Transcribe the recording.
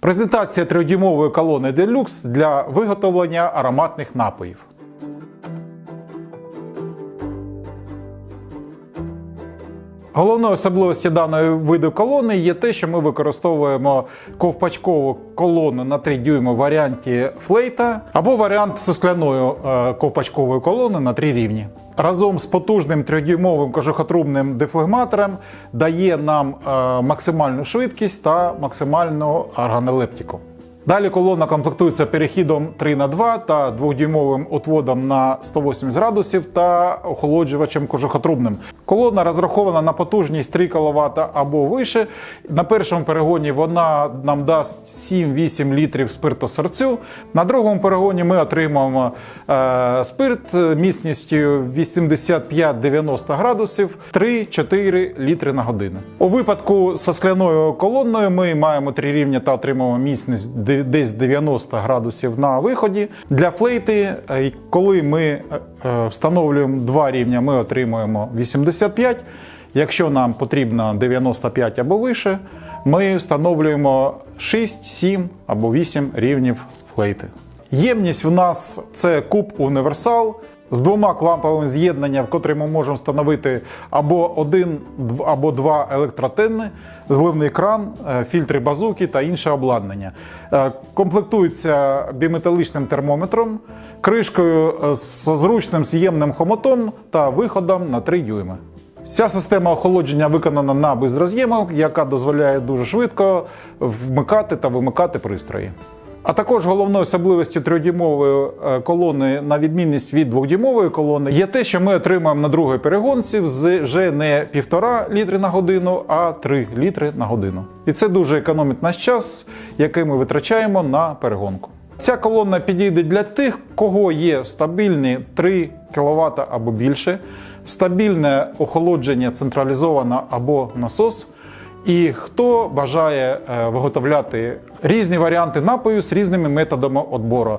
Презентація трьохдюймової колони Deluxe для виготовлення ароматних напоїв. Головною особливості даної виду колони є те, що ми використовуємо ковпачкову колону на 3 дюйми в варіанті флейта або варіант зі скляною е, ковпачкової колони на 3 рівні. Разом з потужним 3-дюймовим кожухотрубним дефлегматором дає нам е, максимальну швидкість та максимальну органолептику. Далі колона комплектується перехідом 3 на 2 та 2-дюймовим отводом на 180 градусів та охолоджувачем кожухотрубним. Колона розрахована на потужність 3 кВт або вище. На першому перегоні вона нам дасть 7-8 літрів спиртосерцю. На другому перегоні ми отримаємо е, спирт міцністю 85-90 градусів 3-4 літри на годину. У випадку зі скляною колонною ми маємо три рівня та отримуємо міцність де- десь 90 градусів на виході. Для флейти, е, коли ми е, е, встановлюємо два рівня, ми отримуємо 85. Якщо нам потрібно 95 або вище, ми встановлюємо 6, 7 або 8 рівнів флейти. Ємність в нас це куб універсал з двома кламповими з'єднанням, в котрі ми можемо встановити або один або два електротенни, зливний кран, е, фільтри базуки та інше обладнання. Е, Комплектується біметалічним термометром, кришкою е, з зручним з'ємним хомотом та виходом на 3 дюйми. Вся система охолодження виконана на безроз'ємах, яка дозволяє дуже швидко вмикати та вимикати пристрої. А також головною особливістю трьохдюймової е, колони, на відмінність від двохдюймової колони, є те, що ми отримуємо на другій перегонці вже не півтора літри на годину, а 3 літри на годину. І це дуже економить наш час, який ми витрачаємо на перегонку. Ця колона підійде для тих, кого є стабільні 3 кВт або більше, стабільне охолодження централізоване або насос. І хто бажає е, виготовляти різні варіанти напою з різними методами відбору.